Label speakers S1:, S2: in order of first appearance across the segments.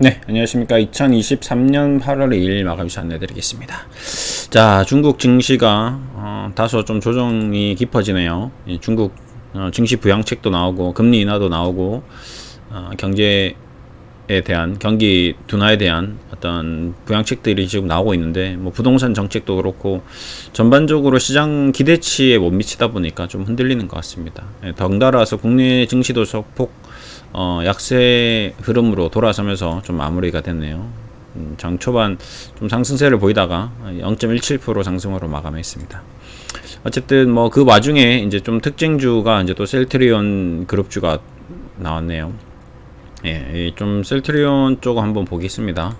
S1: 네, 안녕하십니까. 2023년 8월 2일 마감시 안내드리겠습니다. 자, 중국 증시가 어, 다소 좀 조정이 깊어지네요. 이 중국 어, 증시 부양책도 나오고 금리 인하도 나오고 어, 경제에 대한 경기 둔화에 대한 어떤 부양책들이 지금 나오고 있는데 뭐 부동산 정책도 그렇고 전반적으로 시장 기대치에 못 미치다 보니까 좀 흔들리는 것 같습니다. 예, 덩달아서 국내 증시도 소폭 어, 약세 흐름으로 돌아서면서 좀 마무리가 됐네요. 음, 장 초반 좀 상승세를 보이다가 0.17% 상승으로 마감했습니다. 어쨌든 뭐 그 와중에 이제 좀 특징주가 이제 또 셀트리온 그룹주가 나왔네요. 예, 좀 셀트리온 쪽 한번 보겠습니다.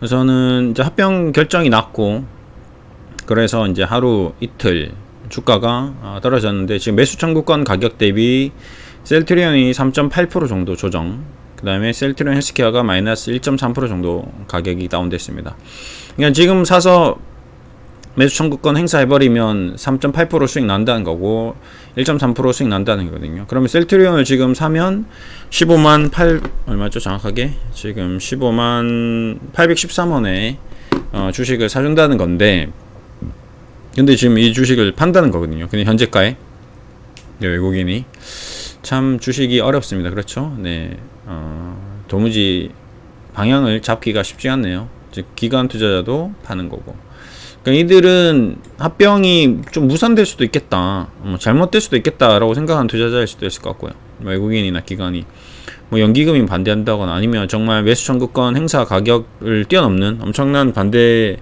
S1: 우선은 이제 합병 결정이 났고 그래서 이제 하루 이틀 주가가 어, 떨어졌는데 지금 매수 청구권 가격 대비 셀트리온이 3.8% 정도 조정. 그 다음에 셀트리온 헬스케어가 마이너스 1.3% 정도 가격이 다운됐습니다. 그러니까 지금 사서 매수 청구권 행사해버리면 3.8% 수익 난다는 거고 1.3% 수익 난다는 거거든요. 그러면 셀트리온을 지금 사면 15만 8 얼마죠 정확하게 지금 15만 813원에 어, 주식을 사준다는 건데 근데 지금 이 주식을 판다는 거거든요. 근데 현재가에 네, 외국인이 참 주식이 어렵습니다. 그렇죠? 네. 어, 도무지 방향을 잡기가 쉽지 않네요. 즉 기관 투자자도 파는 거고. 그러니까 이들은 합병이 좀 무산될 수도 있겠다. 뭐 잘못될 수도 있겠다라고 생각하는 투자자일 수도 있을 것 같고요. 외국인이나 기관이 뭐 연기금이 반대한다거나 아니면 정말 매수 청구권 행사 가격을 뛰어넘는 엄청난 반대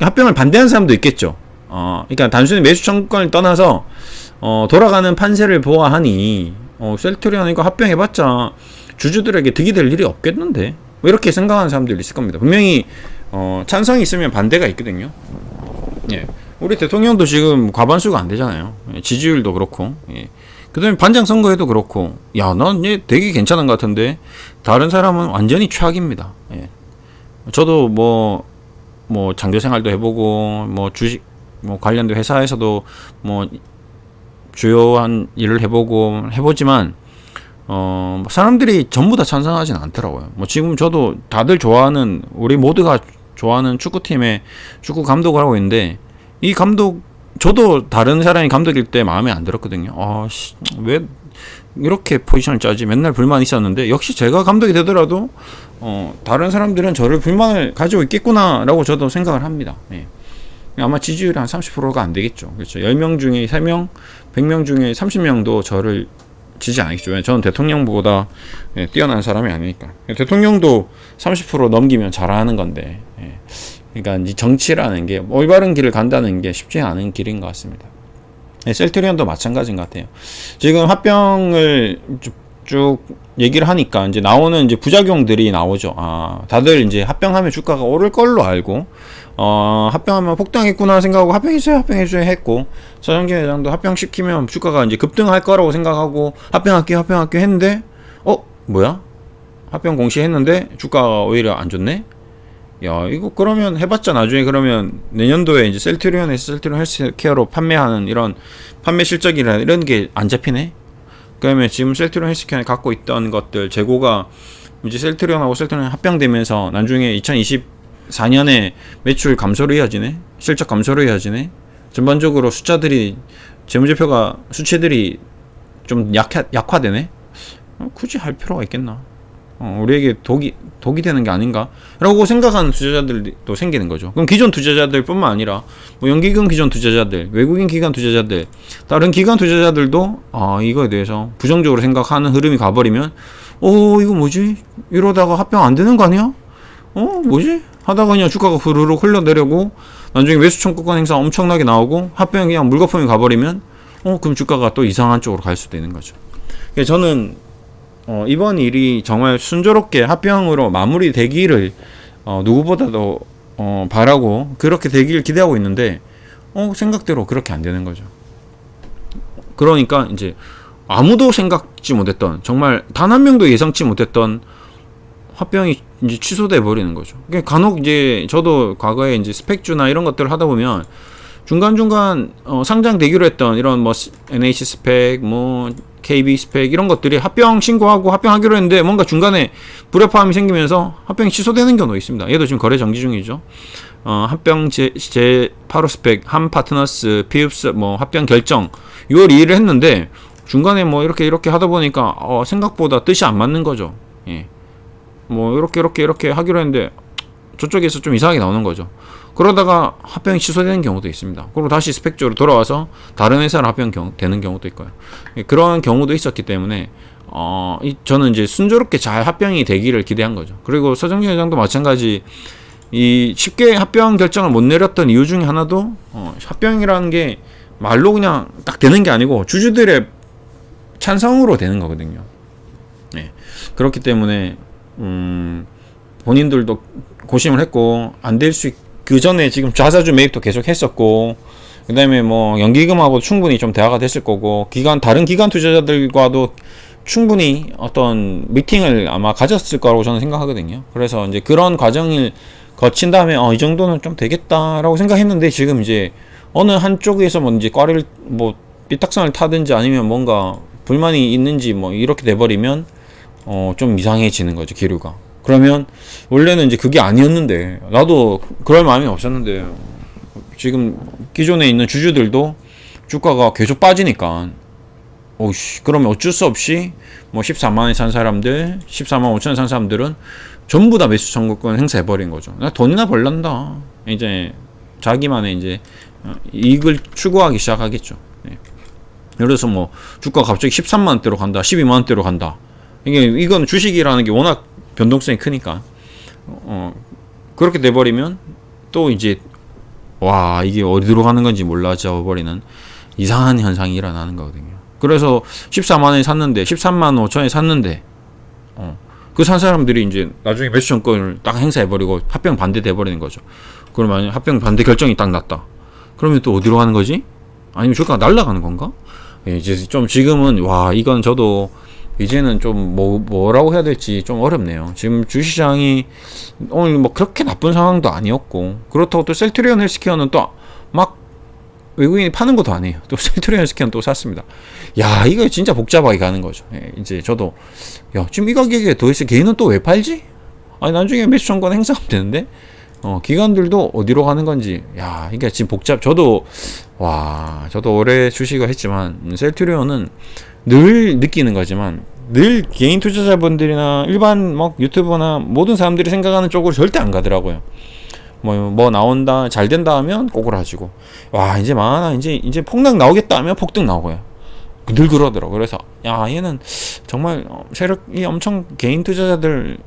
S1: 합병을 반대하는 사람도 있겠죠. 어, 그러니까 단순히 매수 청구권을 떠나서 어, 돌아가는 판세를 보아하니 어, 셀트리온 이거 합병해봤자 주주들에게 득이 될 일이 없겠는데 뭐 이렇게 생각하는 사람들이 있을 겁니다. 분명히 어, 찬성이 있으면 반대가 있거든요. 예. 우리 대통령도 지금 과반수가 안 되잖아요. 예, 지지율도 그렇고. 예. 그 다음에 반장 선거에도 그렇고. 야, 난 얘 되게 괜찮은 것 같은데. 다른 사람은 완전히 최악입니다. 예. 저도 뭐, 뭐, 장교 생활도 해보고, 뭐, 주식, 뭐, 관련된 회사에서도 뭐, 주요한 일을 해보고 해보지만 어 사람들이 전부 다 찬성하진 않더라고요. 뭐 지금 저도 다들 좋아하는 우리 모두가 좋아하는 축구팀의 축구 감독을 하고 있는데 이 감독 저도 다른 사람이 감독일 때 마음에 안 들었거든요. 아왜 이렇게 포지션을 짜지 맨날 불만 있었는데 역시 제가 감독이 되더라도 어 다른 사람들은 저를 불만을 가지고 있겠구나라고 저도 생각을 합니다. 예. 아마 지지율이 한 30%가 안 되겠죠. 그렇죠. 10명 중에 3명, 100명 중에 30명도 저를 지지 않겠죠. 저는 대통령보다 예, 뛰어난 사람이 아니니까. 대통령도 30% 넘기면 잘하는 건데. 예. 그러니까 이 정치라는 게 올바른 길을 간다는 게 쉽지 않은 길인 것 같습니다. 예, 셀트리온도 마찬가지인 것 같아요. 지금 합병을 쭉, 쭉 얘기를 하니까 이제 나오는 이제 부작용들이 나오죠. 아, 다들 이제 합병하면 주가가 오를 걸로 알고 어, 합병하면 폭등했구나 생각하고 합병해줘요, 합병해줘요 했고, 서정기 회장도 합병시키면 주가가 이제 급등할 거라고 생각하고, 합병할게요, 합병할게요 했는데, 어, 뭐야? 합병 공시했는데, 주가가 오히려 안 좋네? 야, 이거 그러면 해봤자 나중에 그러면 내년도에 이제 셀트리온에서 셀트리온 헬스케어로 판매하는 이런 판매 실적이나 이런 게 안 잡히네? 그러면 지금 셀트리온 헬스케어에 갖고 있던 것들, 재고가 이제 셀트리온하고 셀트리온 합병되면서 나중에 2020 4년에 매출 감소로 이어지네? 실적 감소로 이어지네? 전반적으로 숫자들이, 재무제표가, 수치들이 좀 약화, 약화되네? 어, 굳이 할 필요가 있겠나? 어, 우리에게 독이, 독이 되는 게 아닌가? 라고 생각하는 투자자들도 생기는 거죠. 그럼 기존 투자자들 뿐만 아니라, 뭐 연기금 기존 투자자들, 외국인 기관 투자자들, 다른 기관 투자자들도, 아, 이거에 대해서 부정적으로 생각하는 흐름이 가버리면, 어, 이거 뭐지? 이러다가 합병 안 되는 거 아니야? 어, 뭐지? 하다가 그냥 주가가 후루룩 흘러내려고 나중에 매수 청구권 행사 엄청나게 나오고 합병이 그냥 물거품이 가버리면 어 그럼 주가가 또 이상한 쪽으로 갈 수도 있는 거죠. 그래서 저는 어, 이번 일이 정말 순조롭게 합병으로 마무리되기를 어, 누구보다도 어, 바라고 그렇게 되기를 기대하고 있는데 어, 생각대로 그렇게 안 되는 거죠. 그러니까 이제 아무도 생각지 못했던 정말 단 한 명도 예상치 못했던 합병이 이제 취소돼 버리는 거죠. 그러니까 간혹 이제 저도 과거에 이제 스펙주나 이런 것들을 하다 보면 중간 중간 어, 상장되기로 했던 이런 뭐 NH 스펙 뭐 KB 스펙 이런 것들이 합병 신고하고 합병하기로 했는데 뭔가 중간에 불협화음이 생기면서 합병이 취소되는 경우도 있습니다. 얘도 지금 거래 정지 중이죠. 어, 합병 제, 제 8호 스펙, 한 파트너스, 피읍스, 뭐 합병 결정 6월 2일을 했는데 중간에 뭐 이렇게 이렇게 하다 보니까 어, 생각보다 뜻이 안 맞는 거죠. 예. 뭐 이렇게 이렇게 이렇게 하기로 했는데 저쪽에서 좀 이상하게 나오는 거죠. 그러다가 합병이 취소되는 경우도 있습니다. 그리고 다시 스펙 쪽으로 돌아와서 다른 회사로 합병 경, 되는 경우도 있고요. 예, 그런 경우도 있었기 때문에 어, 이, 저는 이제 순조롭게 잘 합병이 되기를 기대한 거죠. 그리고 서정진 회장도 마찬가지 이 쉽게 합병 결정을 못 내렸던 이유 중에 하나도 어, 합병이라는 게 말로 그냥 딱 되는 게 아니고 주주들의 찬성으로 되는 거거든요. 네. 그렇기 때문에 음, 본인들도 고심을 했고 안 될 수 그 전에 지금 자사주 매입도 계속 했었고 그 다음에 뭐 연기금하고 충분히 좀 대화가 됐을 거고 기관 다른 기관 투자자들과도 충분히 어떤 미팅을 아마 가졌을 거라고 저는 생각하거든요. 그래서 이제 그런 과정을 거친 다음에 어, 이 정도는 좀 되겠다라고 생각했는데 지금 이제 어느 한쪽에서 뭐 이제 꽈리를 뭐 삐딱선을 타든지 아니면 뭔가 불만이 있는지 뭐 이렇게 돼버리면 어, 좀 이상해지는 거죠 기류가. 그러면 원래는 이제 그게 아니었는데 나도 그럴 마음이 없었는데 지금 기존에 있는 주주들도 주가가 계속 빠지니까 오씨 그러면 어쩔 수 없이 뭐 14만 원에 산 사람들 14만 5천에 산 사람들은 전부 다 매수 청구권 행사해 버린 거죠. 나 돈이나 벌란다. 이제 자기만의 이제 어, 이익을 추구하기 시작하겠죠. 예. 예를 들어서 뭐 주가 갑자기 13만 원대로 간다, 12만 원대로 간다. 이게 이건 주식이라는 게 워낙 변동성이 크니까 어 그렇게 돼 버리면 또 이제 와 이게 어디로 가는 건지 몰라져 버리는 이상한 현상이 일어나는 거거든요. 그래서 14만 원에 샀는데 13만 5천에 샀는데 어, 그 산 사람들이 이제 나중에 매수 정권을 딱 행사해 버리고 합병 반대돼 버리는 거죠. 그러면 합병 반대 결정이 딱 났다. 그러면 또 어디로 가는 거지? 아니면 주가가 날아가는 건가? 예, 이제 좀 지금은 와 이건 저도 이제는 좀 뭐, 뭐라고 해야 될지 좀 어렵네요. 지금 주시장이 오늘 뭐 그렇게 나쁜 상황도 아니었고 그렇다고 또 셀트리온 헬스케어는 또 막 외국인이 파는 것도 아니에요. 또 셀트리온 헬스케어는 또 샀습니다. 야 이거 진짜 복잡하게 가는 거죠. 예, 이제 저도 야 지금 이 가격에 도대체 개인은 또 왜 팔지? 아니 나중에 매수 정권 행사하면 되는데 어, 기관들도 어디로 가는 건지, 야, 이게 지금 복잡, 저도, 와, 저도 올해 주식을 했지만, 음, 셀트리온은 늘 느끼는 거지만, 늘 개인 투자자분들이나 일반 뭐 유튜버나 모든 사람들이 생각하는 쪽으로 절대 안 가더라고요. 뭐, 뭐 나온다, 잘 된다 하면 꼬꾸라지고, 와, 이제 많아, 이제, 이제 폭락 나오겠다 하면 폭등 나오고요. 늘 그러더라고. 그래서, 야, 얘는 정말 어, 세력이 엄청 개인 투자자들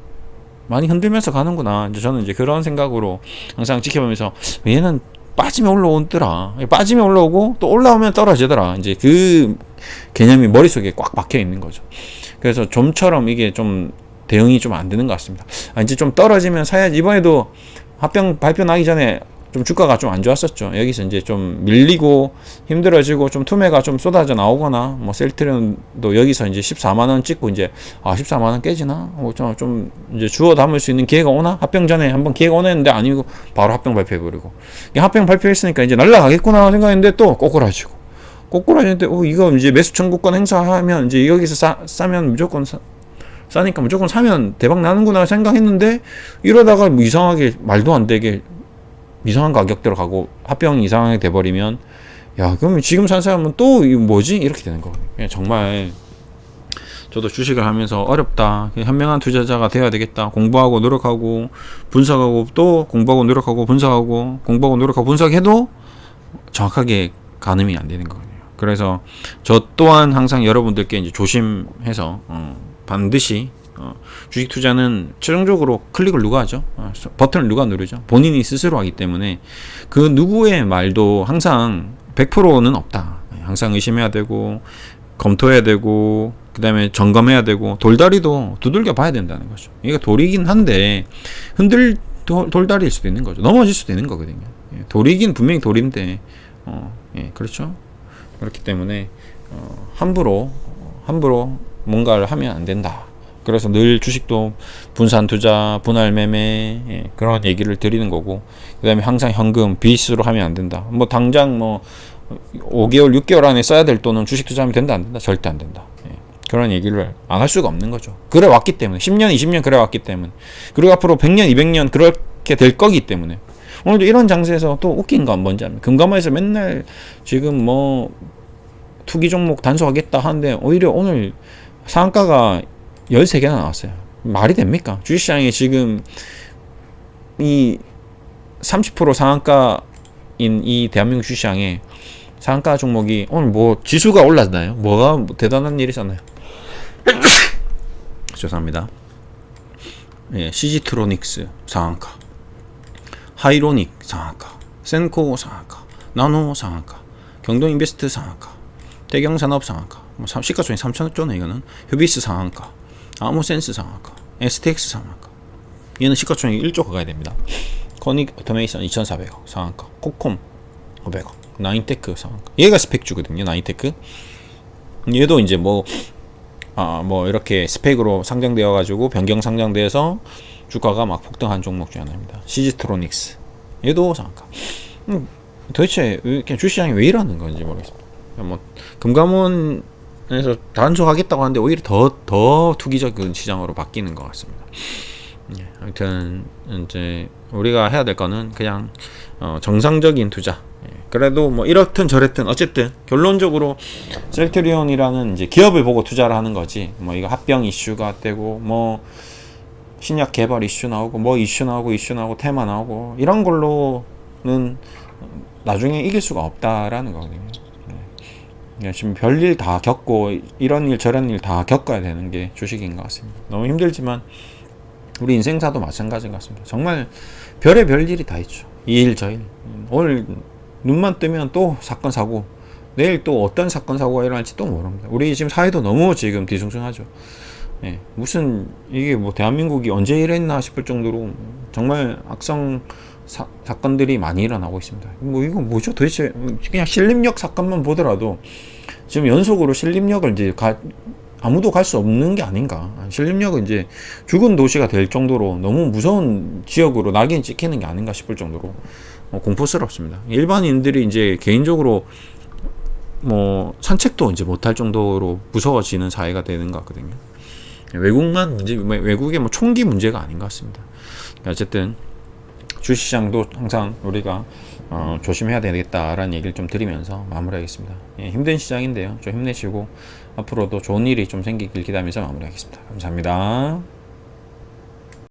S1: 많이 흔들면서 가는구나. 이제 저는 이제 그런 생각으로 항상 지켜보면서 얘는 빠지면 올라오더라. 빠지면 올라오고 또 올라오면 떨어지더라. 이제 그 개념이 머릿속에 꽉 박혀 있는 거죠. 그래서 좀처럼 이게 좀 대응이 좀 안 되는 것 같습니다. 아, 이제 좀 떨어지면 사야지. 이번에도 합병 발표 나기 전에 좀 주가가 좀 안 좋았었죠. 여기서 이제 좀 밀리고 힘들어지고 좀 투매가 좀 쏟아져 나오거나 뭐 셀트리온도 여기서 이제 14만 원 찍고 이제 아 14만 원 깨지나? 뭐좀 좀 이제 주워 담을 수 있는 기회가 오나? 합병 전에 한번 기회가 오나 했는데 아니고 바로 합병 발표해 버리고. 합병 발표했으니까 이제 날라가겠구나 생각했는데 또 꼬꾸라지고. 꼬꾸라지는데 어 이거 이제 매수 청구권 행사하면 이제 여기서 싸, 싸면 무조건 사, 싸니까 무조건 사면 대박 나는구나 생각했는데 이러다가 뭐 이상하게 말도 안 되게 이상한 가격대로 가고 합병 이상하게 돼버리면 야 그러면 지금 산 사람은 또 뭐지 이렇게 되는 거거든요. 그냥 정말 저도 주식을 하면서 어렵다. 현명한 투자자가 되어야 되겠다. 공부하고 노력하고 분석하고 또 공부하고 노력하고 분석하고 공부하고 노력하고 분석해도 정확하게 가늠이 안 되는 거거든요. 그래서 저 또한 항상 여러분들께 이제 조심해서 어, 반드시 어, 주식 투자는 최종적으로 클릭을 누가 하죠? 어, 버튼을 누가 누르죠? 본인이 스스로 하기 때문에 그 누구의 말도 항상 100%는 없다. 항상 의심해야 되고 검토해야 되고 그다음에 점검해야 되고 돌다리도 두들겨 봐야 된다는 거죠. 이게 돌이긴 한데 흔들 돌, 돌다리일 수도 있는 거죠. 넘어질 수도 있는 거거든요. 예, 돌이긴 분명히 돌인데 어, 예, 그렇죠. 그렇기 때문에 어, 함부로 함부로 뭔가를 하면 안 된다. 그래서 늘 주식도 분산 투자, 분할 매매 예, 그런 얘기를 드리는 거고 그다음에 항상 현금 비수로 하면 안 된다. 뭐 당장 뭐 5개월, 6개월 안에 써야 될 돈은 주식 투자하면 된다 안 된다 절대 안 된다. 예, 그런 얘기를 안 할 수가 없는 거죠. 그래 왔기 때문에 10년, 20년 그래 왔기 때문에 그리고 앞으로 100년, 200년 그렇게 될 거기 때문에 오늘도 이런 장세에서 또 웃긴 건 뭔지 압니까? 금감원에서 맨날 지금 뭐 투기 종목 단속하겠다 하는데 오히려 오늘 상한가가 13개나 나왔어요. 말이 됩니까? 주식시장에 지금 이 30% 상한가인 이 대한민국 주식시장에 상한가 종목이 오늘 뭐 지수가 올랐나요? 뭐가 뭐 대단한 일이잖아요. 죄송합니다. 예, CG트로닉스 상한가, 하이로닉 상한가, 센코 상한가, 나노 상한가, 경동인베스트 상한가, 대경산업 상한가, 뭐 삼- 시가총액 3천조네 이거는 휴비스 상한가, 아무센스 상한가, STX 상한가. 얘는 시가총액 1조 가야 됩니다. 코닉 오토메이션 2,400억 상한가, 코콤 500억, 나인테크 상한가. 얘가 스펙주거든요. 나인테크. 얘도 이제 뭐 아, 뭐 이렇게 스펙으로 상장되어 가지고 변경 상장돼서 주가가 막 폭등한 종목 중 하나입니다. 시지트로닉스. 얘도 상한가. 음, 도대체 왜 그냥 주시장이 왜 이러는 건지 모르겠습니다. 뭐 금감원 에서 단속하겠다고 하는데 오히려 더 더 투기적인 시장으로 바뀌는 것 같습니다. 예, 아무튼 이제 우리가 해야 될 거는 그냥 어, 정상적인 투자. 예, 그래도 뭐 이렇든 저랬든 어쨌든 결론적으로 셀트리온이라는 이제 기업을 보고 투자를 하는 거지. 뭐 이거 합병 이슈가 되고 뭐 신약 개발 이슈 나오고 뭐 이슈 나오고 이슈 나오고 테마 나오고 이런 걸로는 나중에 이길 수가 없다라는 거거든요. 예, 지금 별일 다 겪고 이런 일 저런 일 다 겪어야 되는 게 주식인 것 같습니다. 너무 힘들지만 우리 인생사도 마찬가지인 것 같습니다. 정말 별의 별 일이 다 있죠. 이 일, 저 일. 오늘 눈만 뜨면 또 사건, 사고. 내일 또 어떤 사건, 사고가 일어날지 또 모릅니다. 우리 지금 사회도 너무 지금 뒤숭숭하죠. 예, 무슨, 이게 뭐 대한민국이 언제 이랬나 싶을 정도로 정말 악성 사, 사건들이 많이 일어나고 있습니다. 뭐 이거 뭐죠? 도대체 그냥 신림역 사건만 보더라도 지금 연속으로 신림역을 이제 가, 아무도 갈 수 없는 게 아닌가. 신림역은 이제 죽은 도시가 될 정도로 너무 무서운 지역으로 낙인 찍히는 게 아닌가 싶을 정도로 어, 공포스럽습니다. 일반인들이 이제 개인적으로 뭐 산책도 이제 못할 정도로 무서워지는 사회가 되는 것 같거든요. 외국만 문제, 외국의 뭐 총기 문제가 아닌 것 같습니다. 어쨌든 주시장도 항상 우리가 어, 조심해야 되겠다라는 얘기를 좀 드리면서 마무리하겠습니다. 예, 힘든 시장인데요. 좀 힘내시고 앞으로도 좋은 일이 좀 생기길 기대하면서 마무리하겠습니다. 감사합니다.